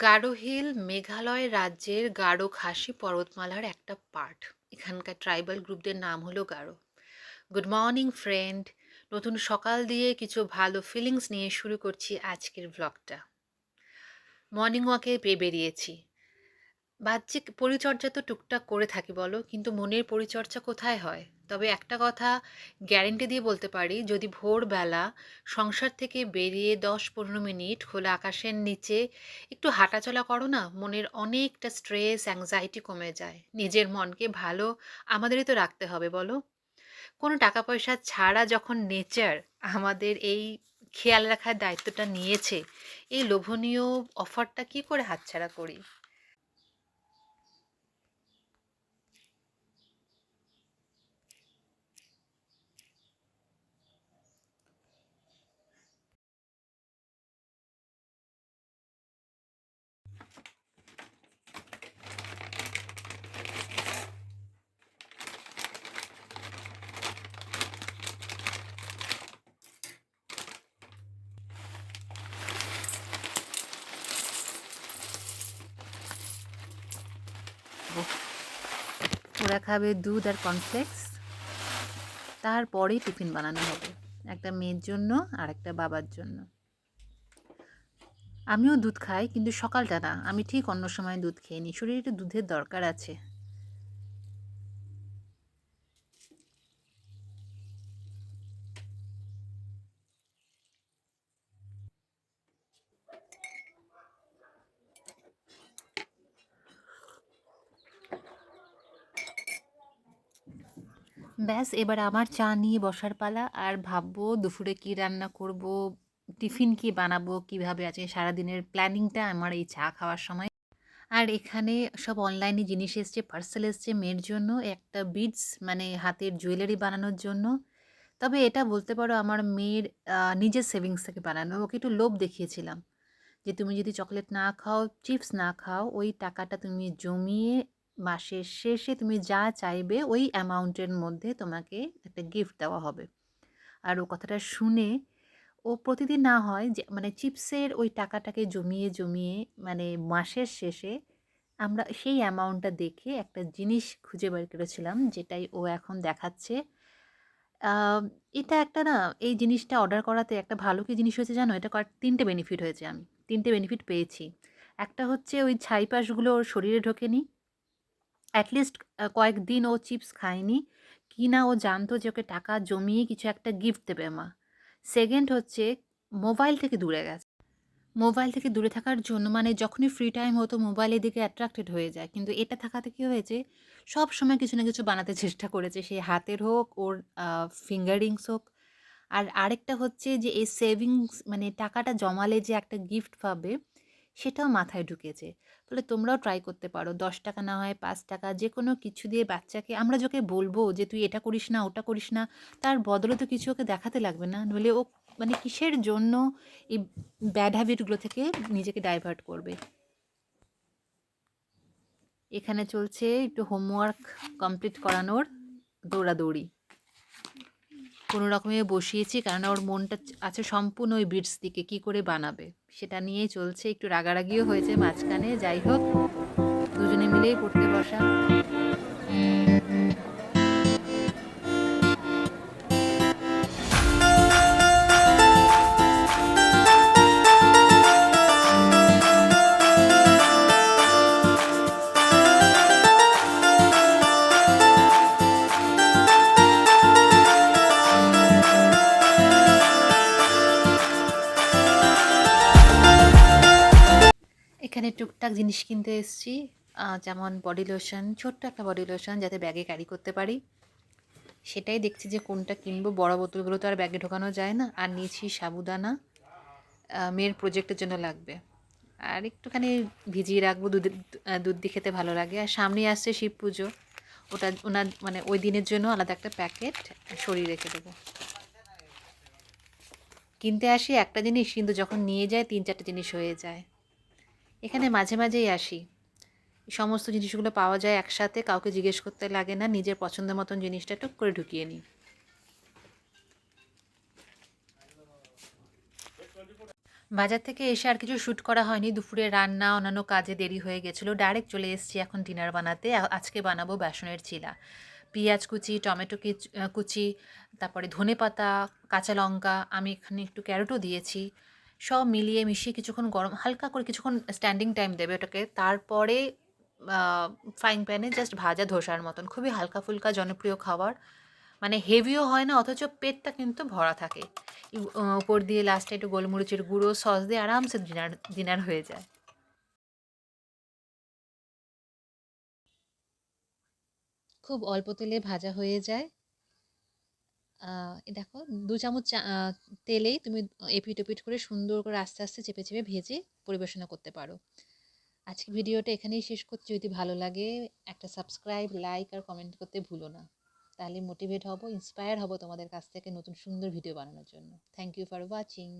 Garo hill Meghalaya রাজ্যের গারো খাসি পর্বতমালার একটা পার্ট। এখানকার ট্রাইবাল গ্রুপদের নাম হলো গারো গুড মর্নিং, ফ্রেন্ড। নতুন সকাল দিয়ে কিছু ভালো ফিলিংস নিয়ে শুরু করছি আজকের ব্লগটা। মর্নিং ওয়াকে পেয়ে বেরিয়েছি। বাহ্যিক পরিচর্যা তো টুকটাক করে থাকি বলো, কিন্তু মনের পরিচর্যা কোথায় হয়? তবে একটা কথা গ্যারেন্টি দিয়ে বলতে পারি, যদি ভোরবেলা সংসার থেকে বেরিয়ে দশ পনেরো মিনিট খোলা আকাশের নিচে একটু হাঁটাচলা করো না, মনের অনেকটা স্ট্রেস অ্যাংজাইটি কমে যায়। নিজের মনকে ভালো আমাদেরই তো রাখতে হবে, বলো? কোনো টাকা পয়সা ছাড়া যখন নেচার আমাদের এই খেয়াল রাখার দায়িত্বটা নিয়েছে, এই লোভনীয় অফারটা কি করে হাতছাড়া করি? ওরা খাবে দুধ আর কর্নফ্লেক্স তারপরেই টিফিন বানানো হবে, একটা মেয়ের জন্য আর একটা বাবার জন্য। আমিও দুধ খাই, কিন্তু সকালটা না, আমি ঠিক অন্য সময় দুধ খেয়ে নিই। শরীরে একটু দুধের দরকার আছে। ব্যাস, এবার আমার চা নিয়ে বসার পালা। আর ভাববো দুপুরে কি রান্না করব, টিফিন কি বানাবো, কীভাবে আছে সারাদিনের প্ল্যানিংটা আমার এই চা খাওয়ার সময়। আর এখানে সব অনলাইনে জিনিস এসছে, পার্সেল এসছে মেয়ের জন্য, একটা বিডস মানে হাতের জুয়েলারি বানানোর জন্য। তবে এটা বলতে পারো আমার মেয়ের নিজের সেভিংস থেকে বানানো, ওকে একটু লোভ দেখিয়েছিলাম। যে তুমি যদি চকলেট না খাও, চিপস না খাও, ওই টাকাটা তুমি জমিয়ে মাসের শেষে তুমি যা চাইবে ওই অ্যামাউন্টের মধ্যে তোমাকে একটা গিফট দেওয়া হবে। আর ও কথাটা শুনে ও প্রতিদিন না হয় যে মানে চিপসের ওই টাকাটাকে জমিয়ে জমিয়ে মানে মাসের শেষে আমরা সেই অ্যামাউন্টটা দেখে একটা জিনিস খুঁজে বের করেছিলাম যেটাই ও এখন দেখাচ্ছে। এটা একটা না, এই জিনিসটা অর্ডার করাতে একটা ভালো কি জিনিস হয়েছে জানো? এটা তিনটে বেনিফিট হয়েছে আমি, তিনটে বেনিফিট পেয়েছি। একটা হচ্ছে ওই ছাইপাশগুলো ওর শরীরে ঢোকেনি অ্যাটলিস্ট কয়েকদিন ও চিপস খায়নি। কি না ও জানতো যে ওকে টাকা জমিয়ে কিছু একটা গিফট দেবে মা। সেকেন্ড হচ্ছে মোবাইল থেকে দূরে গেছে। মোবাইল থেকে দূরে থাকার জন্য মানে যখনই ফ্রি টাইম হতো মোবাইলের দিকে অ্যাট্রাক্টেড হয়ে যায়। কিন্তু এটা থাকাতে কী হয়েছে, সব সময় কিছু না কিছু বানাতে চেষ্টা করেছে। সে হাতের হোক, ওর ফিঙ্গারিংস হোক। আর আরেকটা হচ্ছে যে, এই সেভিংস মানে টাকাটা জমালে যে একটা গিফট পাবে সেটাও মাথায় ঢুকেছে। ফলে তোমরাও ট্রাই করতে পারো। দশ টাকা না হয় পাঁচ টাকা যে কোনো কিছু দিয়ে বাচ্চাকে, আমরা যাকে বলব যে তুই এটা করিস না, ওটা করিস না তার বদলে তো কিছু ওকে দেখাতে লাগবে না। নইলে ও মানে কিসের জন্য এই ব্যাড হ্যাবিটগুলো থেকে নিজেকে ডাইভার্ট করবে? এখানে চলছে একটু হোমওয়ার্ক কমপ্লিট করানোর দৌড়াদৌড়ি। কোনো রকমে বসিয়েছি কারণ ওর মনটা আছে সম্পূর্ণ ওই বিটস দিকে। কী করে বানাবে? সেটা নিয়েই চলছে, একটু রাগারাগিও হয়েছে মাঝখানে। যাই হোক, দুজনে মিলেই পড়তে বসা। টুকটাক জিনিস কিনতে এসেছি যেমন বডি লোশন ছোট্ট একটা বডি লোশন যাতে ব্যাগে ক্যারি করতে পারি। সেটাই দেখছি যে কোনটা কিনবো। বড় বোতলগুলো তো আর ব্যাগে ঢোকানো যায় না। আর নিয়েছি সাবুদানা মেয়ের প্রজেক্টের জন্য লাগবে। আর একটুখানি ভিজিয়ে রাখব, দুধ দুধ দিয়ে খেতে ভালো লাগে। আর সামনে আসছে শিব পুজো। ওটা ওনার মানে ওই দিনের জন্য আলাদা একটা প্যাকেট সরিয়ে রেখে দেবো। কিনতে আসি একটা জিনিস, কিন্তু যখন নিয়ে যায়, তিন চারটে জিনিস হয়ে যায়। এখানে মাঝে মাঝেই আসি। সমস্ত জিনিসগুলো পাওয়া যায় একসাথে, কাউকে জিজ্ঞেস করতে লাগে না, নিজের পছন্দ মতন জিনিসটা টুক করে ঢুকিয়ে নিই। বাজার থেকে এসে আর কিছু শ্যুট করা হয়নি। দুপুরে রান্না, অন্যান্য কাজে দেরি হয়ে গেছিল। ডাইরেক্ট চলে এসেছি এখন ডিনার বানাতে। আজকে বানাবো বেসনের চিলা। পেঁয়াজ কুচি, টমেটো কিচ- তারপরে ধনে পাতা কাঁচা লঙ্কা, আমি এখানে একটু ক্যারোটও দিয়েছি। সব মিলিয়ে মিশিয়ে কিছুক্ষণ গরম, হালকা করে কিছুক্ষণ স্ট্যান্ডিং টাইম দেবে ওটাকে। তারপরে ফ্রাইং প্যানে জাস্ট ভাজা ধোসার মতন। খুবই হালকা ফুলকা জনপ্রিয় খাবার। মানে হেভিও হয় না, অথচ পেটটা কিন্তু ভরা থাকে। উপর দিয়ে লাস্টে একটু গোলমরিচের গুঁড়ো সস দিয়ে আরামসে ডিনার ডিনার হয়ে যায়। খুব অল্প তেলে ভাজা হয়ে যায়। দেখো দু চামচ তেলেই তুমি এপিট ওপিট করে সুন্দর করে আস্তে আস্তে চেপে চেপে ভেজে পরিবেশনা করতে পারো। আজকে ভিডিওটা এখানেই শেষ করছি। যদি ভালো লাগে একটা সাবস্ক্রাইব, লাইক আর কমেন্ট করতে ভুলো না। তাহলে মোটিভেট হব, ইন্সপায়ার হব তোমাদের কাছ থেকে নতুন সুন্দর ভিডিও বানানোর জন্য। Thank you for watching.